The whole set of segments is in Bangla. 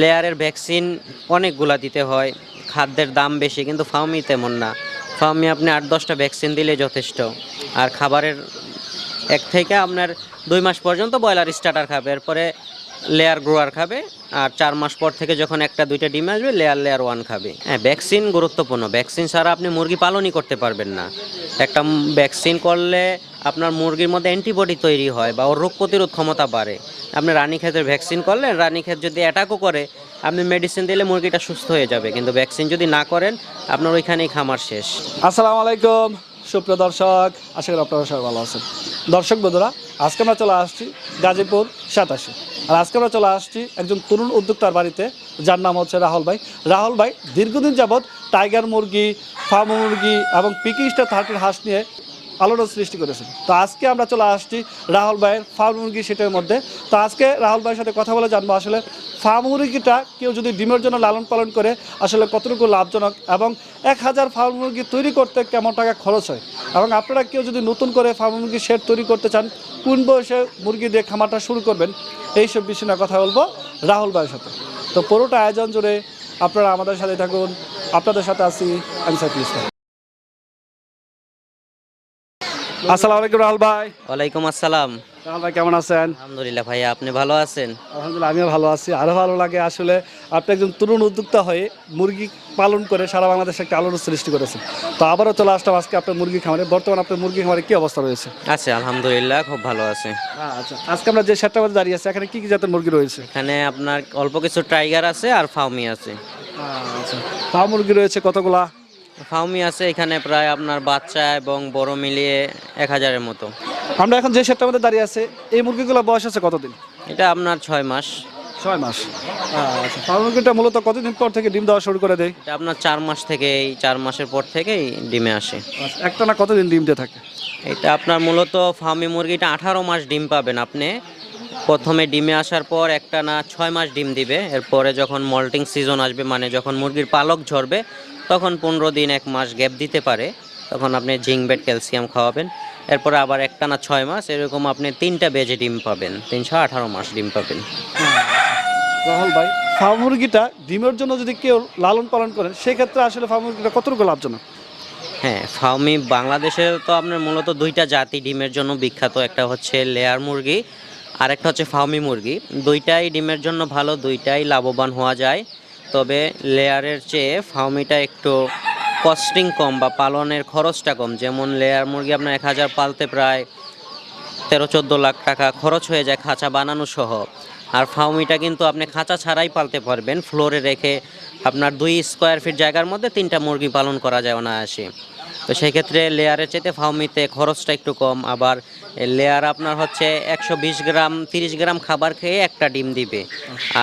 লেয়ারের ভ্যাকসিন অনেকগুলা দিতে হয়, খাদ্যের দাম বেশি, কিন্তু ফার্মি তেমন না। ফার্মি আপনি আট, দশটা ভ্যাকসিন দিলে যথেষ্ট। আর খাবারের এক থেকে আপনার দুই মাস পর্যন্ত ব্রয়লার স্টার্টার খাবে, এরপরে লেয়ার গ্রোয়ার খাবে, আর চার মাস পর থেকে যখন একটা, দুইটা ডিম আসবে, লেয়ার লেয়ার ওয়ান খাবে। হ্যাঁ ভ্যাকসিন গুরুত্বপূর্ণ। ভ্যাকসিন ছাড়া আপনি মুরগি পালনই করতে পারবেন না। একটা ভ্যাকসিন করলে আপনার মুরগির মধ্যে অ্যান্টিবডি তৈরি হয় বা ওর রোগ প্রতিরোধ ক্ষমতা বাড়ে। আপনি রানীক্ষেতের ভ্যাকসিন করলেন, রানীক্ষেত যদি অ্যাটাকও করে, আপনি মেডিসিন দিলে মুরগিটা সুস্থ হয়ে যাবে। কিন্তু ভ্যাকসিন যদি না করেন, আপনার ওইখানেই খামার শেষ। আসসালামু আলাইকুম, সুপ্রিয় দর্শক, আশা করি আপনারা সবাই ভালো আছেন। দর্শক বন্ধুরা, আজকে আমরা চলে আসছি গাজীপুর সাতাশে। আর আজকে আমরা চলে আসছি একজন তরুণ উদ্যোক্তার বাড়িতে, যার নাম হচ্ছে রাহুল ভাই। রাহুল ভাই, দীর্ঘদিন যাবৎ টাইগার মুরগি ফার্ম মুরগি এবং পিকি স্টার থার্টির হাঁস নিয়ে আলোড়ন সৃষ্টি করেছেন। তো আজকে আমরা চলে আসছি রাহুল ভাইয়ের ফার্ম মুরগি সেটের মধ্যে। তো আজকে রাহুল ভাইয়ের সাথে কথা বলে জানব আসলে ফার্ম মুরগিটা কেউ যদি ডিমের জন্য লালন পালন করে, আসলে কতটুকু লাভজনক এবং এক হাজার ফার্ম মুরগি তৈরি করতে কেমন টাকা খরচ হয়? এবং আপনারা কেউ যদি নতুন করে ফার্ম মুরগি শেড তৈরি করতে চান, কোন বয়সে মুরগি দিয়ে খামারটা শুরু করবেন? এইসব বিষয় নিয়ে কথা বলব রাহুল ভাইয়ের সাথে। তো পুরোটা আয়োজন জুড়ে আপনারা আমাদের সাথে থাকুন। আপনাদের সাথে আছি আমি ইসলাম। আসসালামু আলাইকুম রাহুল ভাই। ওয়ালাইকুম আসসালাম। রাহুল ভাই কেমন আছেন? আলহামদুলিল্লাহ ভাইয়া আপনি ভালো আছেন? আলহামদুলিল্লাহ আমিও ভালো আছি। আরও ভালো লাগে আসলে আপনি একজন তরুণ উদ্যোক্তা হয়ে মুরগি পালন করে সারা বাংলাদেশে একটা আলোড়ন সৃষ্টি করেছেন। তো আবারও চলে আসলাম আজকে আপনার মুরগি খামারে। বর্তমানে আপনার মুরগি খামারে কি অবস্থা রয়েছে? আছে আলহামদুলিল্লাহ খুব ভালো আছে। আচ্ছা আজকে আমরা যে সেটটার মধ্যে দাঁড়িয়ে আছি এখানে কি কি জাতের মুরগি রয়েছে? এখানে আপনার অল্প কিছু টাইগার আছে আর ফাউমি আছে। আচ্ছা ফার্ম মুরগি রয়েছে কতগুলা? ফাউমি আছে এখানে প্রায় আপনার বাচ্চা এবং বড় মিলিয়ে এক হাজারের মতো। আমরা এখন যে সেটটার মধ্যে দাঁড়িয়ে আছে এই মুরগিগুলো বয়স আছে কতদিন? এটা আপনার ছয় মাস। ছয় মাস। আচ্ছা ফার্ম মুরগিটা মূলত কতদিন পর থেকে ডিম দেওয়া শুরু করে দেয়? এটা আপনার চার মাস থেকে এই চার মাসের পর থেকেই ডিমে আসে। আচ্ছা, একটা না কতদিন ডিম দিয়ে থাকে? এটা আপনার মূলত ফার্মি মুরগিটা আঠারো মাস ডিম পাবেন আপনি। প্রথমে ডিমে আসার পর একটা না ছয় মাস ডিম দিবে এরপরে যখন মল্টিং সিজন আসবে মানে যখন মুরগির পালক ঝরবে তখন পনেরো দিন এক মাস গ্যাপ দিতে পারে। তখন আপনি জিঙ্ক বেড ক্যালসিয়াম খাওয়াবেন। এরপরে আবার একটা না ছয় মাস এরকম আপনি তিনটা বেজে ডিম পাবেন। তিনশো আঠারো মাস ডিম পাবেন। রাহুল ভাই ফার্ম মুরগিটা ডিমের জন্য যদি কেউ লালন পালন করেন সেক্ষেত্রে আসলে ফার্ম মুরগিটা কতটুকু লাভজনক? হ্যাঁ ফার্মি বাংলাদেশে তো আপনার মূলত দুইটা জাতি ডিমের জন্য বিখ্যাত। একটা হচ্ছে লেয়ার মুরগি আর একটা হচ্ছে ফার্মি মুরগি। দুইটাই ডিমের জন্য ভালো দুইটাই লাভবান হওয়া যায়। তবে লেয়ারের চেয়ে ফার্মিটা একটু কস্টিং কম বা পালনের খরচটা কম। যেমন লেয়ার মুরগি আপনার এক হাজার পালতে প্রায় তেরো চোদ্দ লাখ টাকা খরচ হয়ে যায় খাঁচা বানানো সহ। আর ফাউমিটা কিন্তু আপনি খাঁচা ছাড়াই পালতে পারবেন। ফ্লোরে রেখে আপনার দুই স্কোয়ার ফিট জায়গার মধ্যে তিনটা মুরগি পালন করা যায় অনায়াসে। তো সেই ক্ষেত্রে লেয়ারের চাইতে ফাউমিতে খরচটা একটু কম। আবার লেয়ার আপনার হচ্ছে একশো বিশ গ্রাম, তিরিশ গ্রাম খাবার খেয়ে একটা ডিম দিবে।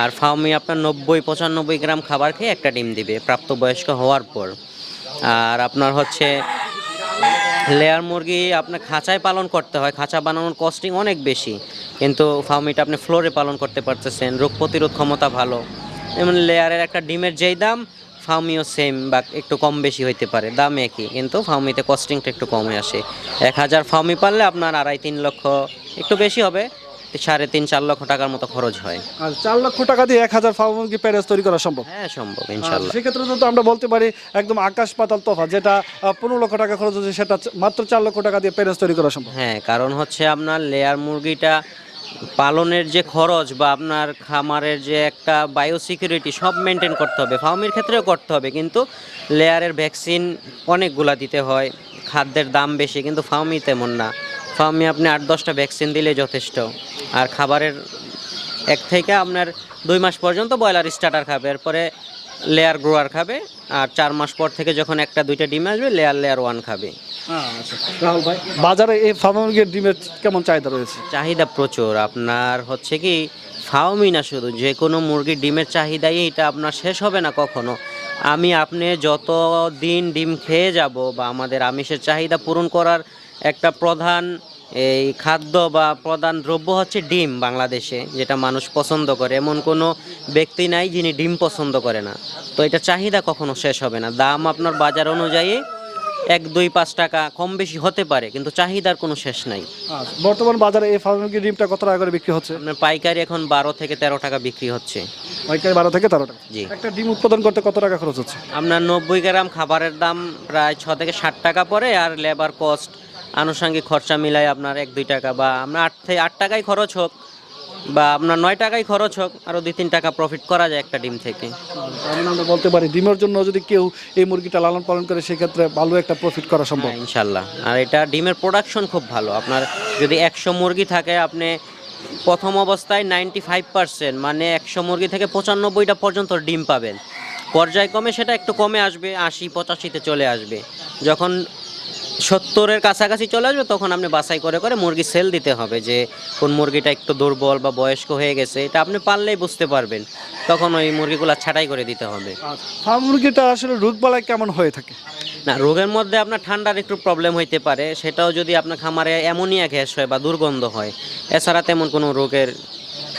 আর ফাউমি আপনার নব্বই, পঁচানব্বই গ্রাম খাবার খেয়ে একটা ডিম দিবে প্রাপ্তবয়স্ক হওয়ার পর। আর আপনার হচ্ছে লেয়ার মুরগি আপনার খাঁচায় পালন করতে হয়। খাঁচা বানানোর কস্টিং অনেক বেশি। কিন্তু ফার্মিটা আপনি ফ্লোরে পালন করতে পারতেছেন। রোগ প্রতিরোধ ক্ষমতা ভালো। যেমন লেয়ারের একটা ডিমের যেই দাম ফার্মিও সেম বা একটু কম বেশি হইতে পারে। দাম একই কিন্তু ফার্মিতে কস্টিংটা একটু কমে আসে। এক হাজার ফার্মি পারলে আপনার আড়াই তিন লক্ষ একটু বেশি হবে সাড়ে তিন চার লক্ষ টাকার মতো খরচ হয়। আর চার লক্ষ টাকা দিয়ে এক হাজার ফার্ম মুরগি প্যারেজ তৈরি করা সম্ভব? হ্যাঁ সম্ভব ইনশাল্লাহ সেক্ষেত্রে তো আমরা বলতে পারি একদম আকাশ পাতাল তফা যেটা পনেরো লক্ষ টাকা খরচ হচ্ছে সেটা মাত্র চার লক্ষ টাকা দিয়ে প্যারেজ তৈরি করা সম্ভব। হ্যাঁ কারণ হচ্ছে আপনার লেয়ার মুরগিটা পালনের যে খরচ বা আপনার খামারের যে একটা বায়ো সিকিউরিটি সব মেনটেন করতে হবে। ফার্মের ক্ষেত্রেও করতে হবে, কিন্তু লেয়ারের ভ্যাকসিন অনেকগুলা দিতে হয়, খাদ্যের দাম বেশি, কিন্তু ফার্মি তেমন না। ফার্মি আপনি আট, দশটা ভ্যাকসিন দিলে যথেষ্ট। আর খাবারের এক থেকে আপনার দুই মাস পর্যন্ত ব্রয়লার স্টার্টার খাবে, এরপরে লেয়ার গ্রোয়ার খাবে, আর চার মাস পর থেকে যখন একটা, দুইটা ডিম আসবে লেয়ার লেয়ার ওয়ান খাবে। বাজারে এই ফার্ম ডিমের কেমন চাহিদা রয়েছে? চাহিদা প্রচুর। আপনার হচ্ছে কি ফার্মই না শুধু, যে কোনো মুরগির ডিমের চাহিদাই এটা আপনার শেষ হবে না কখনো। আমি আপনি যত দিন ডিম খেয়ে যাব বা আমাদের আমিষের চাহিদা পূরণ করার একটা প্রধান, এই খাদ্য বা প্রধান দ্রব্য হচ্ছে ডিম বাংলাদেশে, যেটা মানুষ পছন্দ করে। এমন কোনো ব্যক্তি নাই যিনি ডিম পছন্দ করে না। তো এটা চাহিদা কখনো শেষ হবে না। দাম আপনার বাজার অনুযায়ী এক দুই পাঁচ টাকা কম বেশি হতে পারে কিন্তু চাহিদার কোনো শেষ নাই। আচ্ছা, বর্তমান বাজারে এই ফার্ম ডিমটা কত টাকা করে বিক্রি হচ্ছে? আপনার পাইকারি এখন বারো থেকে তেরো টাকা বিক্রি হচ্ছে। পাইকারি বারো থেকে তেরো টাকা। জি। একটা ডিম উৎপাদন করতে কত টাকা খরচ হচ্ছে? আপনার নব্বই গ্রাম খাবারের দাম প্রায় ছ থেকে ষাট টাকা পড়ে আর লেবার কস্ট আনুষঙ্গিক খরচা মিলাই আপনার এক দুই টাকা বা আপনার আট থেকে আট টাকাই খরচ হোক। বা আপনার নয় টাকাই খরচ হোক আরও দুই তিন টাকা প্রফিট করা যায় একটা ডিম থেকে। তার আমরা বলতে পারি ডিমের জন্য যদি কেউ এই মুরগিটা লালন পালন করে সেক্ষেত্রে ভালো একটা প্রফিট করা সম্ভব। হ্যাঁ, ইনশাল্লাহ। আর এটা ডিমের প্রোডাকশন খুব ভালো। আপনার যদি একশো মুরগি থাকে আপনি প্রথম অবস্থায় নাইনটি ফাইভ পার্সেন্ট মানে একশো মুরগি থেকে পঁচানব্বইটা পর্যন্ত ডিম পাবেন। পর্যায়ক্রমে সেটা একটু কমে আসবে আশি পঁচাশিতে চলে আসবে। যখন সত্তরের কাছাকাছি চলে আসবে তখন আপনি বাছাই করে করে মুরগি সেল দিতে হবে যে কোন মুরগিটা একটু দুর্বল বা বয়স্ক হয়ে গেছে এটা আপনি পারলেই বুঝতে পারবেন। তখন ওই মুরগিগুলো ছাঁটাই করে দিতে হবে। ফার্ম মুরগিটা আসলে রোগ রোগবালাই কেমন হয়ে থাকে? না রোগের মধ্যে আপনার ঠান্ডার একটু প্রবলেম হইতে পারে সেটাও যদি আপনার খামারে অ্যামোনিয়া গ্যাস হয় বা দুর্গন্ধ হয় এছাড়া তেমন কোনো রোগের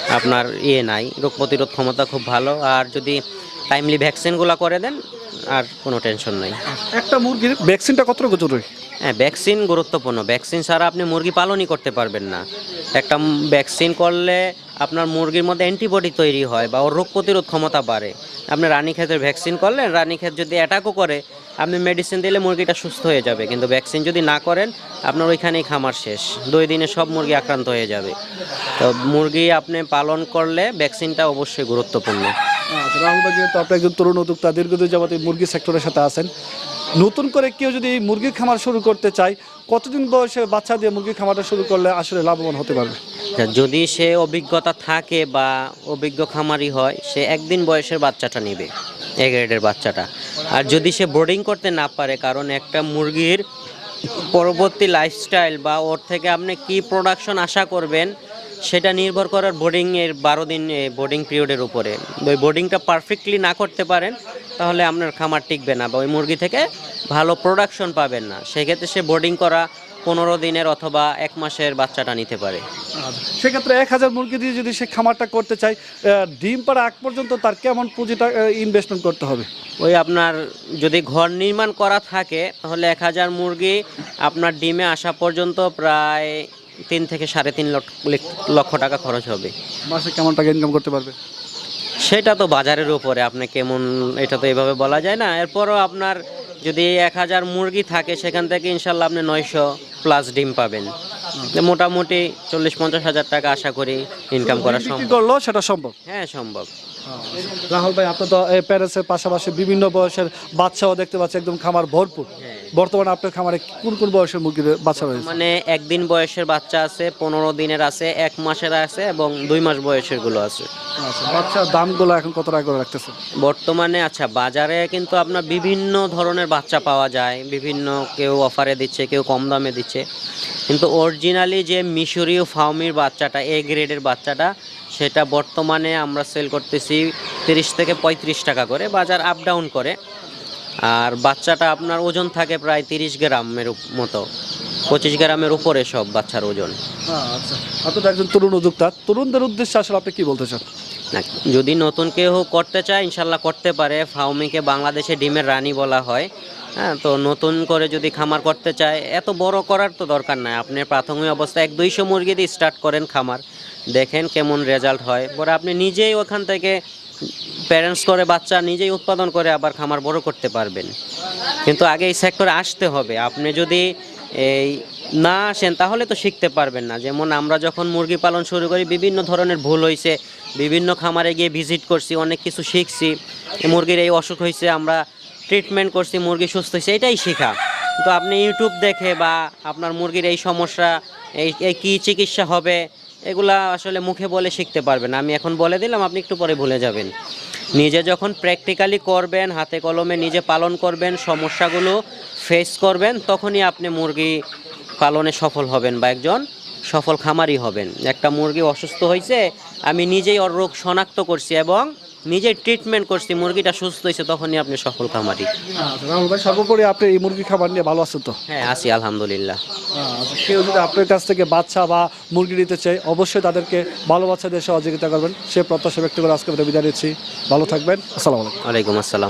আপনার ইয়ে নাই রোগ প্রতিরোধ ক্ষমতা খুব ভালো আর যদি টাইমলি ভ্যাকসিনগুলো করে দেন আর কোনো টেনশন নাই। একটা মুরগির ভ্যাকসিনটা কতটুকু জরুরি? হ্যাঁ ভ্যাকসিন গুরুত্বপূর্ণ। ভ্যাকসিন ছাড়া আপনি মুরগি পালনই করতে পারবেন না। একটা ভ্যাকসিন করলে আপনার মুরগির মধ্যে অ্যান্টিবডি তৈরি হয় বা ওর রোগ প্রতিরোধ ক্ষমতা বাড়ে। আপনি রানীক্ষেতের ভ্যাকসিন করলেন রানীক্ষেত যদি অ্যাটাকও করে আপনি মেডিসিন দিলে মুরগিটা সুস্থ হয়ে যাবে। কিন্তু ভ্যাকসিন যদি না করেন আপনার ওইখানেই খামার শেষ। দুই দিনে সব মুরগি আক্রান্ত হয়ে যাবে। তো মুরগি আপনি পালন করলে ভ্যাকসিনটা অবশ্যই গুরুত্বপূর্ণ। আচ্ছা রাহুল ভাই যেহেতু আপনি একজন তরুণ উদ্যোক্তা দীর্ঘদিন যাবত মুরগি সেক্টরের সাথে আছেন। নতুন করে কেউ যদি মুরগির খামার শুরু করতে চায়, কতদিন বয়সে বাচ্চা দিয়ে মুরগির খামারটা শুরু করলে আসলে লাভবান হতে পারবে? যদি সে অভিজ্ঞতা থাকে বা অভিজ্ঞ খামারি হয়, সে একদিন বয়সের বাচ্চাটা নেবে, এ গ্রেডের বাচ্চাটা। আর যদি সে বোর্ডিং করতে না পারে, কারণ একটা মুরগির পরবর্তী লাইফস্টাইল বা ওর থেকে আপনি কি প্রোডাকশন আশা করবেন সেটা নির্ভর করার বোর্ডিংয়ের বারো দিন বোর্ডিং পিরিয়ডের উপরে। ওই বোর্ডিংটা পারফেক্টলি না করতে পারেন তাহলে আপনার খামার টিকবে না বা ওই মুরগি থেকে ভালো প্রোডাকশন পাবেন না। সেক্ষেত্রে সে বোর্ডিং করা পনেরো দিনের অথবা এক মাসের বাচ্চাটা নিতে পারে। সেক্ষেত্রে এক হাজার মুরগি দিয়ে যদি সে খামারটা করতে চায় ডিম পাড়া আগ পর্যন্ত তার কেমন পুঁজিটা ইনভেস্টমেন্ট করতে হবে? ওই আপনার যদি ঘর নির্মাণ করা থাকে তাহলে এক হাজার মুরগি আপনার ডিমে আসা পর্যন্ত প্রায় তিন থেকে সাড়ে তিন লক্ষ টাকা খরচ হবে। মাসে কেমন টাকা ইনকাম করতে পারবে? সেটা তো বাজারের উপরে আপনি কেমন এটা তো এভাবে বলা যায় না। এরপরও আপনার যদি এক হাজার মুরগি থাকে সেখান থেকে ইনশাল্লাহ আপনি নয়শো প্লাস ডিম পাবেন। মোটামুটি চল্লিশ পঞ্চাশ হাজার টাকা আশা করি ইনকাম করা সম্ভব। সেটা সম্ভব। হ্যাঁ সম্ভব। রাহুল ভাই আপনি তো এই প্যারেন্টসের পাশাপাশি বিভিন্ন বয়সের বাচ্চাও দেখতে পাচ্ছি একদম খামার ভরপুর। হ্যাঁ। বর্তমানে আপনার খামারে কোন কোন বয়সের মুরগির বাচ্চা রয়েছে? মানে একদিন বয়সের বাচ্চা আছে পনেরো দিনের আছে এক মাসের আছে এবং দুই মাস বয়সেরগুলো আছে। আচ্ছা বাচ্চার দামগুলো এখন কত টাকা করে রাখতেছে বর্তমানে আচ্ছা বাজারে কিন্তু আপনার বিভিন্ন ধরনের বাচ্চা পাওয়া যায় বিভিন্ন কেউ অফারে দিচ্ছে কেউ কম দামে দিচ্ছে। কিন্তু অরিজিনালি যে মিশরীয় ফাউমির বাচ্চাটা এ গ্রেডের বাচ্চাটা সেটা বর্তমানে আমরা সেল করতেছি তিরিশ থেকে পঁয়ত্রিশ টাকা করে বাজার আপ ডাউন করে। আর বাচ্চাটা আপনার ওজন থাকে প্রায় তিরিশ গ্রামের মতো। পঁচিশ গ্রামের উপরে সব বাচ্চার ওজন। আচ্ছা আপনি তো একজন তরুণ উদ্যোক্তা। তরুণদের উদ্দেশ্যে আসলে আপনি কি বলতে চান? যদি নতুন কেউ করতে চায় ইনশাল্লাহ করতে পারে। ফাউমিকে বাংলাদেশে ডিমের রানী বলা হয়। হ্যাঁ তো নতুন করে যদি খামার করতে চায় এত বড় করার তো দরকার নাই। আপনি প্রাথমিক অবস্থায় এক দুইশো মুরগি দিয়ে স্টার্ট করেন খামার। দেখেন কেমন রেজাল্ট হয়। পরে আপনি নিজেই ওখান থেকে প্যারেন্টস করে, বাচ্চা নিজেই উৎপাদন করে আবার খামার বড় করতে পারবেন। কিন্তু আগে এই সেক্টরে আসতে হবে। আপনি যদি এই না আসেন, তাহলে তো শিখতে পারবেন না। যেমন আমরা যখন মুরগি পালন শুরু করি, বিভিন্ন ধরনের ভুল হয়েছে বিভিন্ন খামারে গিয়ে ভিজিট করছি, অনেক কিছু শিখছি। মুরগির এই অসুখ হয়েছে আমরা ট্রিটমেন্ট করছি, মুরগি সুস্থ হয়েছে এটাই শেখা। তো আপনি ইউটিউব দেখে বা আপনার মুরগির এই সমস্যা, এই এই কী চিকিৎসা হবে এগুলা আসলে মুখে বলে শিখতে পারবেন। আমি এখন বলে দিলাম, আপনি একটু পরে ভুলে যাবেন। নিজে যখন প্র্যাকটিক্যালি করবেন, হাতে কলমে নিজে পালন করবেন, সমস্যাগুলো ফেস করবেন, তখনই আপনি মুরগি পালনে সফল হবেন বা একজন সফল খামারি হবেন। একটা মুরগি অসুস্থ হয়েছে আমি নিজেই ওর রোগ শনাক্ত করছি এবং নিজেই ট্রিটমেন্ট করছি মুরগিটা সুস্থ হয়েছে তখনই আপনি সফল খামারি। আচ্ছা সর্বোপরি আপনি এই মুরগি খাবার নিয়ে ভালো আছেন তো? হ্যাঁ আছি আলহামদুলিল্লাহ। আচ্ছা, কেউ যদি আপনার কাছ থেকে বাচ্চা বা মুরগি নিতে চাই অবশ্যই তাদেরকে ভালো বাচ্চা দিয়ে সহযোগিতা করবেন। সে প্রত্যাশা ব্যক্ত করে আজকে বিদায় নিচ্ছি। ভালো থাকবেন। আসসালামু আলাইকুম। আসসালাম।